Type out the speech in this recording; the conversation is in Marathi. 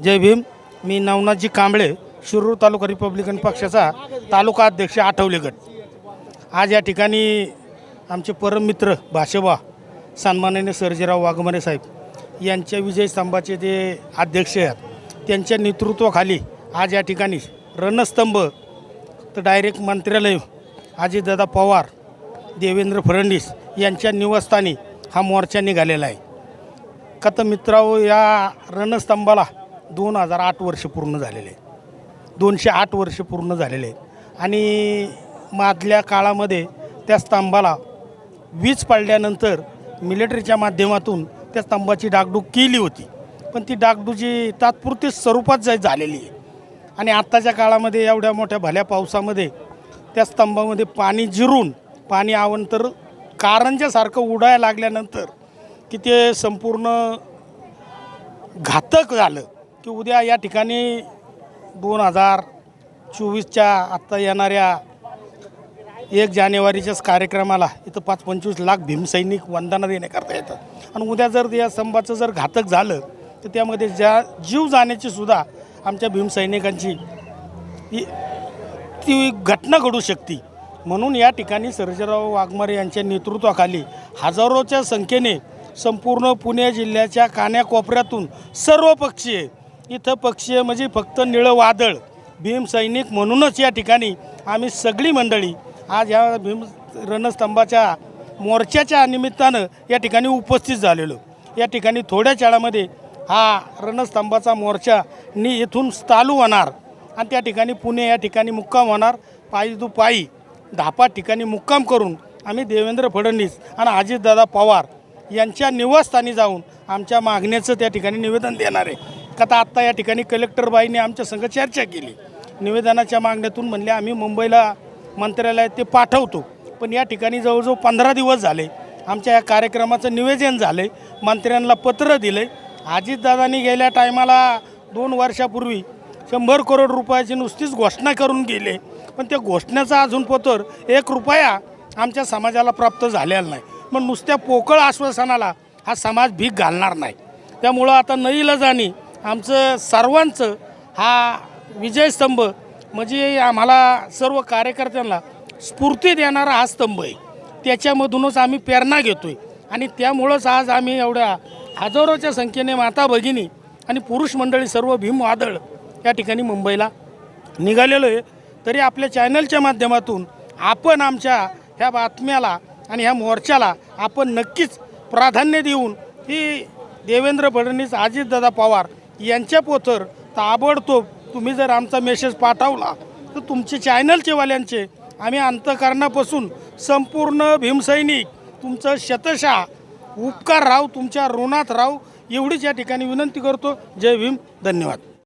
जय भीम. मी नवनाथजी कांबळे शिरूर तालुका रिपब्लिकन पक्षाचा तालुका अध्यक्ष आठवले गट. आज या ठिकाणी आमचे परममित्र भाषेबा सन्माननीय सर्जेराव वाघमारे साहेब यांच्या विजय स्तंभाचे जे अध्यक्ष आहेत त्यांच्या नेतृत्वाखाली आज या ठिकाणी रणस्तंभ तर डायरेक्ट मंत्रालय अजितदादा पवार देवेंद्र फडणवीस यांच्या निवासस्थानी हा मोर्चा निघालेला आहे. का तर या रणस्तंभाला दोन हजार आठ वर्ष पूर्ण झालेले आहेत. दोनशे आठ वर्ष पूर्ण झालेले आहेत. आणि मागल्या काळामध्ये त्या स्तंभाला वीज पडल्यानंतर मिलिटरीच्या माध्यमातून त्या स्तंभाची डागडूक केली होती. पण ती डागडूची तात्पुरती स्वरूपात जाय झालेली आहे आणि आत्ताच्या काळामध्ये एवढ्या मोठ्या भल्या पावसामध्ये त्या स्तंभामध्ये पाणी जिरून पाणी आवंतर कारंज्यासारखं कारंजासारखं उडायला लागल्यानंतर की ते संपूर्ण घातक झालं. की उद्या या ठिकाणी दोन हजार चोवीसच्या आत्ता येणाऱ्या एक जानेवारीच्याच कार्यक्रमाला इथं पाच पंचवीस लाख भीमसैनिक वंदना देण्याकरता येतात आणि उद्या जर या स्तंभाचं जर घातक झालं तर त्यामध्ये ज्या जीव जाण्याची सुद्धा आमच्या भीमसैनिकांची ही- ती घटना घडू शकते. म्हणून या ठिकाणी सर्जराव वाघमारे यांच्या नेतृत्वाखाली हजारोच्या संख्येने संपूर्ण पुणे जिल्ह्याच्या कान्याकोपऱ्यातून सर्व पक्षीय इथं पक्षीय म्हणजे फक्त निळं वादळ भीम सैनिक म्हणूनच या ठिकाणी आम्ही सगळी मंडळी आज ह्या भीम रणस्तंभाच्या मोर्चाच्या निमित्तानं या ठिकाणी उपस्थित झालेलो. या ठिकाणी थोड्या काळामध्ये हा रणस्तंभाचा मोर्चा नि इथून चालू होणार आणि त्या ठिकाणी पुणे या ठिकाणी मुक्काम होणार. पायी दु पायी धापा ठिकाणी मुक्काम करून आम्ही देवेंद्र फडणवीस आणि अजितदादा पवार यांच्या निवासस्थानी जाऊन आमच्या मागण्याचं त्या ठिकाणी निवेदन देणार आहे. आता आत्ता या ठिकाणी कलेक्टरबाईने आमच्या संघ चर्चा केली. निवेदनाच्या मागण्यातून म्हणले आम्ही मुंबईला मंत्रालयात ते पाठवतो. पण या ठिकाणी जवळजवळ पंधरा दिवस झाले. आमच्या या कार्यक्रमाचं निवेदन झालं मंत्र्यांना पत्र दिलं अजितदादांनी गेल्या टायमाला दोन वर्षापूर्वी शंभर करोड रुपयाची नुसतीच घोषणा करून गेले. पण त्या घोषणेचा अजून पत्र एक रुपया आमच्या समाजाला प्राप्त झालेला नाही. मग नुसत्या पोकळ आश्वासनाला हा समाज भीक घालणार नाही. त्यामुळं आता नईलजानी आमचं सर्वांचं हा विजयस्तंभ म्हणजे आम्हाला सर्व कार्यकर्त्यांना स्फूर्ती देणारा हा स्तंभ आहे. त्याच्यामधूनच आम्ही प्रेरणा घेतो आहे आणि त्यामुळंच आज आम्ही एवढ्या हजारोच्या संख्येने माता भगिनी आणि पुरुष मंडळी सर्व भीम वादळ या ठिकाणी मुंबईला निघालेलो आहे. तरी आपल्या चॅनलच्या माध्यमातून आपण आमच्या ह्या बातम्याला आणि ह्या मोर्चाला आपण नक्कीच प्राधान्य देऊन ही देवेंद्र फडणवीस अजितदादा पवार यांच्या पोथर ताबडतोब तुम्ही जर आमचा मेसेज पाठवला तर तुमचे चॅनलचेवाल्यांचे आम्ही अंतकरणापासून संपूर्ण भीमसैनिक तुमचं शतशा उपकार राव तुमच्या ऋणात राव एवढीच या ठिकाणी विनंती करतो. जय भीम. धन्यवाद.